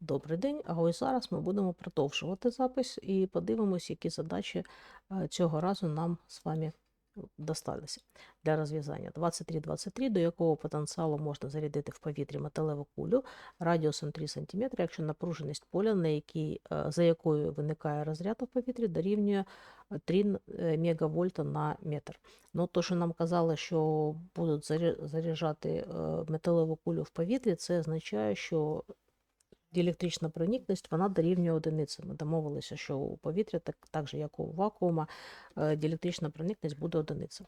Добрий день. А ось зараз ми будемо продовжувати запис і подивимось, які задачі е, цього разу нам з вами досталися для розв'язання. 23-23, до якого потенціалу можна зарядити в повітрі металеву кулю радіусом 3 см, якщо напруженість поля, на якій, е, за якою виникає розряд у повітрі, дорівнює 3 мегавольта на метр. Ну, то, що нам казали, що будуть заряджати е, металеву кулю в повітрі, це означає, що діелектрична проникність вона дорівнює одиниці. Ми домовилися, що у повітря, так, так же як у вакуума, е, діелектрична проникність буде одиниця.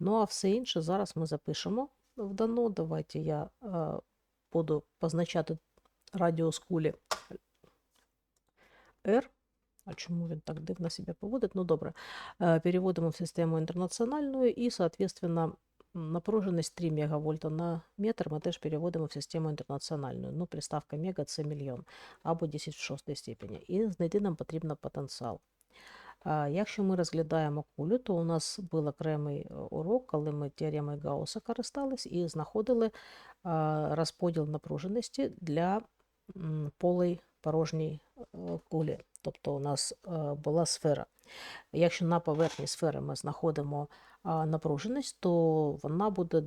Ну а все інше зараз ми запишемо в дано. Давайте я е, буду позначати радіус кулі R. А чому він так дивно себе поводить? Ну добре. Е, Переводимо в систему інтернаціональну і, соответственно, напруженість 3 мегавольта на метр ми теж переводимо в систему інтернаціональну. Ну, приставка мега це мільйон або 10 в 6 степені. І знайти нам потрібно потенціал. Якщо ми розглядаємо кулю, то у нас був окремий е, урок, коли ми теоремою Гаусса користались і знаходили розподіл напруженості для полей порожньої е, кулі. Тобто у нас е, була сфера. Якщо на поверхні сфери ми знаходимо напруженість, то вона буде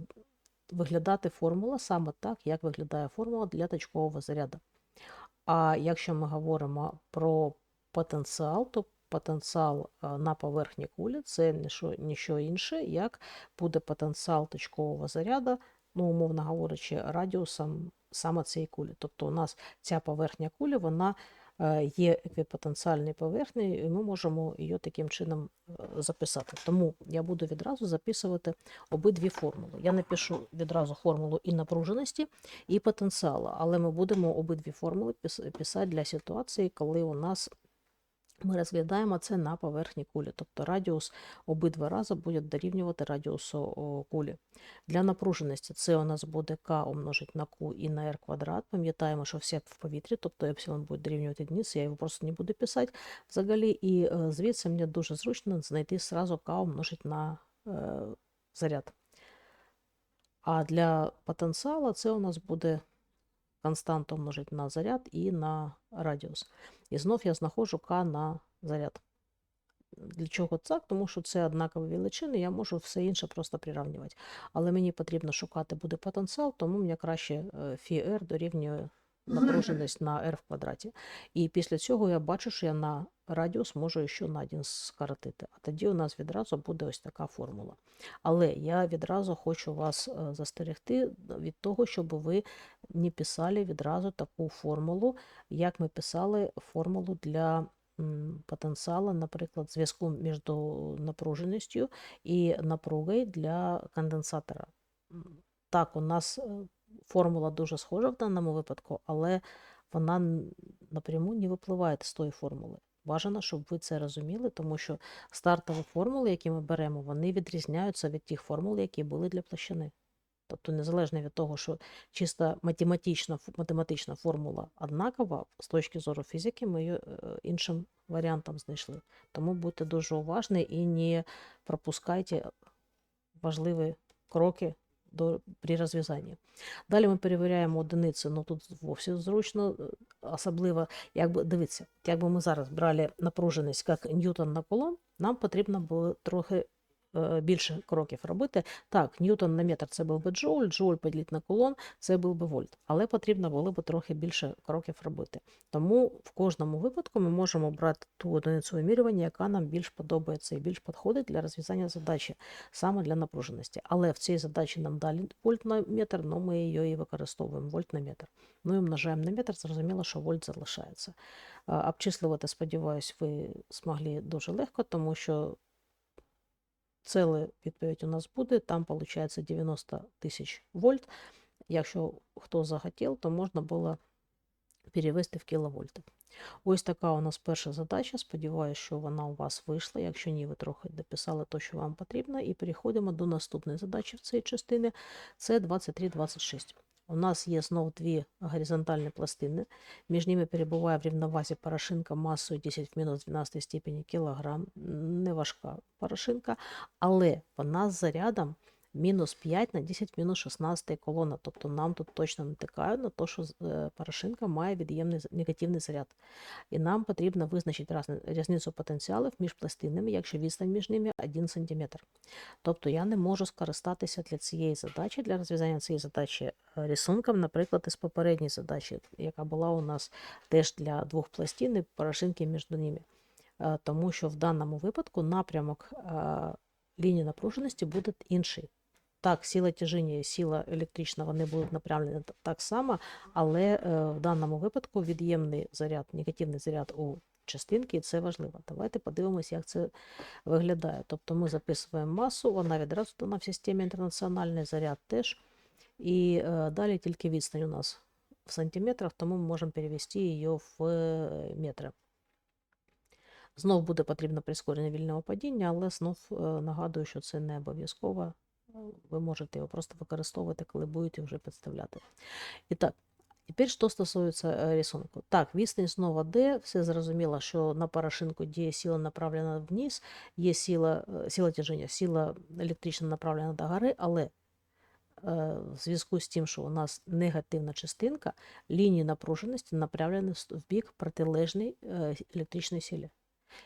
виглядати формула саме так, як виглядає формула для точкового заряду. А якщо ми говоримо про потенціал, то потенціал на поверхні кулі це ніщо інше, як буде потенціал точкового заряду, ну, умовно говорячи, радіусом саме цієї кулі. Тобто у нас ця поверхня кулі, вона є еквіпотенціальною поверхнею, і ми можемо її таким чином е, записати. Тому я буду відразу записувати обидві формули. Я напишу відразу формулу і напруженості, і потенціалу, але ми будемо обидві формули писати для ситуації, коли у нас ми розглядаємо це на поверхні кулі, тобто радіус обидва рази буде дорівнювати радіусу кулі. Для напруженості це у нас буде k умножить на q і на r квадрат. Пам'ятаємо, що все в повітрі, тобто епсилон буде дорівнювати одиниці, я його просто не буду писати взагалі. І е, звідси мені дуже зручно знайти сразу k умножить на е, заряд. А для потенціалу це у нас буде константа умножить на заряд і на радіус. І знов я знаходжу К на заряд. Для чого так? Тому що це однакові величини, я можу все інше просто прирівнювати. Але мені потрібно шукати буде потенціал, тому мені краще е, фі r дорівнює напруженість на r в квадраті. І після цього я бачу, що я на радіус можу ще на 1 скоротити. А тоді у нас відразу буде ось така формула. Але я відразу хочу вас е, застерегти від того, щоб ви не писали відразу таку формулу, як ми писали формулу для потенціалу, наприклад, зв'язку між напруженістю і напругою для конденсатора. Так, у нас е, формула дуже схожа в даному випадку, але вона напряму не випливає з тої формули. Бажано, щоб ви це розуміли, тому що стартові формули, які ми беремо, вони відрізняються від тих формул, які були для площини. Тобто, незалежно від того, що чисто математична, математична формула однакова, з точки зору фізики, ми її е, іншим варіантом знайшли. Тому будьте дуже уважні і не пропускайте важливі кроки до, при розв'язанні. Далі ми перевіряємо одиниці, ну тут зовсім зручно, е, особливо, якби дивіться, якби ми зараз брали напруженість як ньютон на кулон, нам потрібно було трохи більше кроків робити. Так, ньютон на метр це був би джоуль, джоуль поділити на кулон, це був би вольт. Але потрібно було б трохи більше кроків робити. Тому в кожному випадку ми можемо брати ту одиницю вимірювання, яка нам більш подобається і більш підходить для розв'язання задачі, саме для напруженості. Але в цій задачі нам далі вольт на метр, але ми її і використовуємо вольт на метр. Ну і множаємо на метр, зрозуміло, що вольт залишається. А, Обчислювати, сподіваюсь, ви змогли дуже легко, тому що Ціле відповідь у нас буде, там виходить 90 тисяч вольт. Якщо хто захотів, то можна було перевести в кіловольти. Ось така у нас перша задача. Сподіваюся, що вона у вас вийшла. Якщо ні, ви трохи дописали те, що вам потрібно. І переходимо до наступної задачі в цій частині. Це 23-26. У нас є знову дві горизонтальні пластини. Між ними перебуває в рівновазі порошинка масою 10 в мінус 12 степені кілограм. Неважка порошинка, але вона з зарядом мінус 5 на 10 мінус 16 колона. Тобто нам тут точно натикають на те, що е, порошинка має від'ємний негативний заряд. І нам потрібно визначити різницю потенціалів між пластинами, якщо відстань між ними 1 см. Тобто я не можу скористатися для цієї задачі, для розв'язання цієї задачі е, рисунком, наприклад, із попередньої задачі, яка була у нас теж для двох пластин і порошинки між ними. Е, Тому що в даному випадку напрямок лінії напруженості буде інший. Так, сила тяжіння і сила електрична вони будуть направлені так само, але е, в даному випадку від'ємний заряд, негативний заряд у частинки, і це важливо. Давайте подивимося, як це виглядає. Тобто ми записуємо масу, вона відразу дана в системі інтернаціональний заряд теж. І е, далі тільки відстань у нас в сантиметрах, тому ми можемо перевести її в е, метри. Знов буде потрібно прискорення вільного падіння, але знов нагадую, що це не обов'язково. Ви можете його просто використовувати, коли будете вже підставляти. І так, тепер що стосується е, рисунку. Так, відстань знову D, все зрозуміло, що на порошинку діє сила направлена вниз, є сила, е, сила тяжіння, сила електрична направлена до гори, але е, в зв'язку з тим, що у нас негативна частинка, лінії напруженості направлені в бік протилежний е, електричній силі.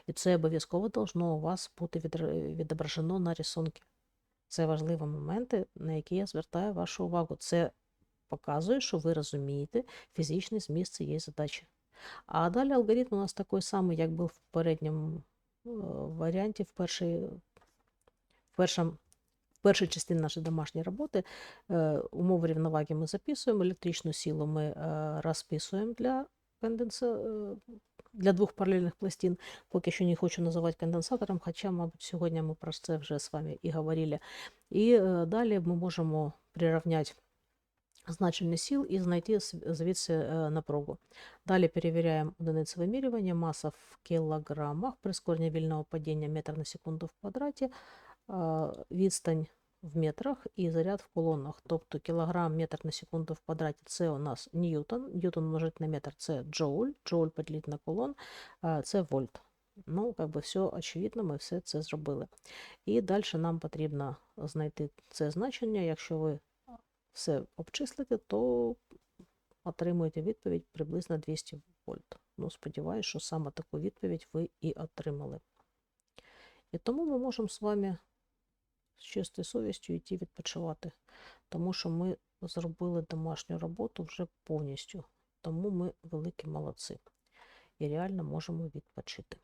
І це обов'язково должно у вас бути відображено на рисунку. Це важливі моменти, на які я звертаю вашу увагу. Це показує, що ви розумієте фізичний зміст цієї задачі. А далі алгоритм у нас такий самий, як був в попередньому е, варіанті, в першій, в першому, в першій частині нашої домашньої роботи. Е, Умови рівноваги ми записуємо, електричну силу ми е, розписуємо для конденса... для двох паралельних пластин. Поки що не хочу називати конденсатором, хоча, мабуть, сьогодні ми про це вже з вами і говорили. І е, далі ми можемо прирівняти значення сил і знайти звідси е, напругу. Далі перевіряємо одиниці вимірювання, маса в кілограмах, прискорення вільного падіння метр на секунду в квадраті, відстань в метрах і заряд в колонах. Тобто кілограм метр на секунду в квадраті це у нас ньютон, ньютон множить на метр це джоуль, джоуль поділити на колон, е, це вольт. Ну, как би все очевидно, ми все це зробили. І далі нам потрібно знайти це значення. Якщо ви все обчислите, то отримуєте відповідь приблизно 200 вольт. Ну, сподіваюся, що саме таку відповідь ви і отримали. І тому ми можемо з вами з чистою совістю йти відпочивати, тому що ми зробили домашню роботу вже повністю. Тому ми великі молодці і реально можемо відпочити.